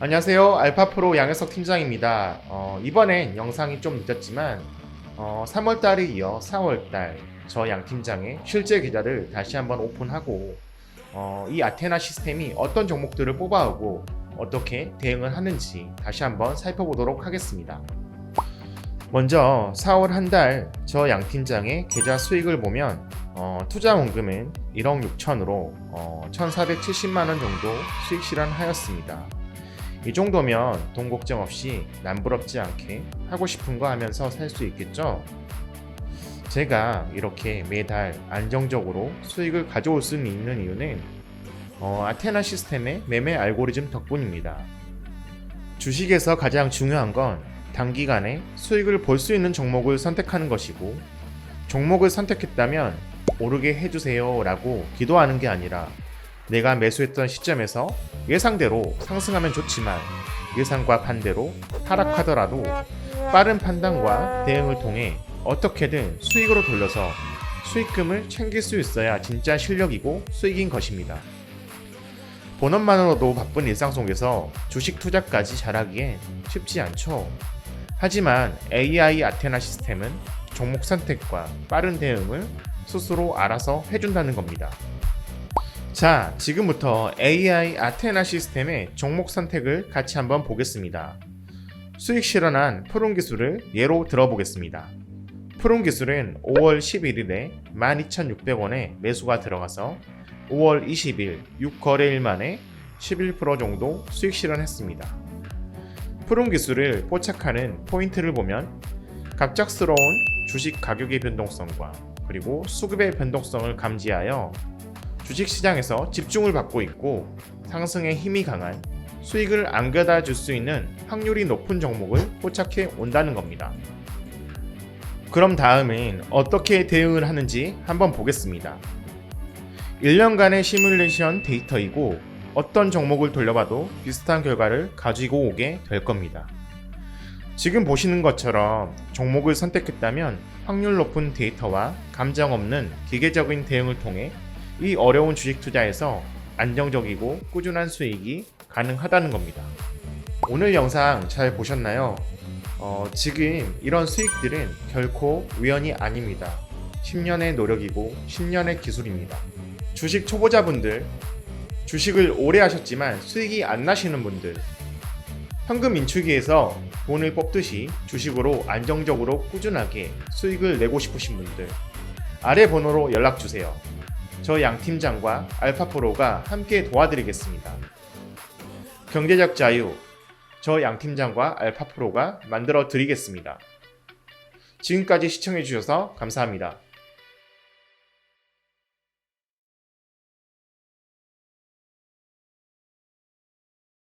안녕하세요. 알파프로 양혜석 팀장입니다. 어, 이번엔 영상이 좀 늦었지만 어, 3월달에 이어 4월달 저 양 팀장의 실제 계좌를 다시 한번 오픈하고 어, 이 아테나 시스템이 어떤 종목들을 뽑아오고 어떻게 대응을 하는지 다시 한번 살펴보도록 하겠습니다. 먼저 4월 한 달 저 양 팀장의 계좌 수익을 보면 어, 투자 원금은 1억 6천으로 어, 1,470만 원 정도 수익 실현하였습니다. 이 정도면 돈 걱정 없이 남부럽지 않게 하고 싶은 거 하면서 살 수 있겠죠? 제가 이렇게 매달 안정적으로 수익을 가져올 수 있는 이유는 어, 아테나 시스템의 매매 알고리즘 덕분입니다. 주식에서 가장 중요한 건 단기간에 수익을 볼 수 있는 종목을 선택하는 것이고 종목을 선택했다면 오르게 해주세요 라고 기도하는 게 아니라 내가 매수했던 시점에서 예상대로 상승하면 좋지만 예상과 반대로 하락하더라도 빠른 판단과 대응을 통해 어떻게든 수익으로 돌려서 수익금을 챙길 수 있어야 진짜 실력이고 수익인 것입니다. 본업만으로도 바쁜 일상 속에서 주식 투자까지 잘하기엔 쉽지 않죠. 하지만 AI 아테나 시스템은 종목 선택과 빠른 대응을 스스로 알아서 해준다는 겁니다. 자, 지금부터 AI 아테나 시스템의 종목 선택을 같이 한번 보겠습니다. 수익 실현한 푸른 기술을 예로 들어보겠습니다. 푸른 기술은 5월 11일에 12,600원에 매수가 들어가서 5월 20일 6거래일 만에 11% 정도 수익 실현했습니다. 푸른 기술을 포착하는 포인트를 보면 갑작스러운 주식 가격의 변동성과 그리고 수급의 변동성을 감지하여 주식 시장에서 집중을 받고 있고 상승에 힘이 강한 수익을 안겨다 줄 수 있는 확률이 높은 종목을 포착해 온다는 겁니다. 그럼 다음은 어떻게 대응을 하는지 한번 보겠습니다. 1년간의 시뮬레이션 데이터이고 어떤 종목을 돌려봐도 비슷한 결과를 가지고 오게 될 겁니다. 지금 보시는 것처럼 종목을 선택했다면 확률 높은 데이터와 감정 없는 기계적인 대응을 통해 이 어려운 주식 투자에서 안정적이고 꾸준한 수익이 가능하다는 겁니다. 오늘 영상 잘 보셨나요? 어, 지금 이런 수익들은 결코 우연이 아닙니다. 10년의 노력이고 10년의 기술입니다. 주식 초보자분들, 주식을 오래 하셨지만 수익이 안 나시는 분들, 현금 인출기에서 돈을 뽑듯이 주식으로 안정적으로 꾸준하게 수익을 내고 싶으신 분들, 아래 번호로 연락 주세요. 저 양 팀장과 알파프로가 함께 도와드리겠습니다. 경제적 자유, 저 양 팀장과 알파프로가 만들어 드리겠습니다. 지금까지 시청해 주셔서 감사합니다.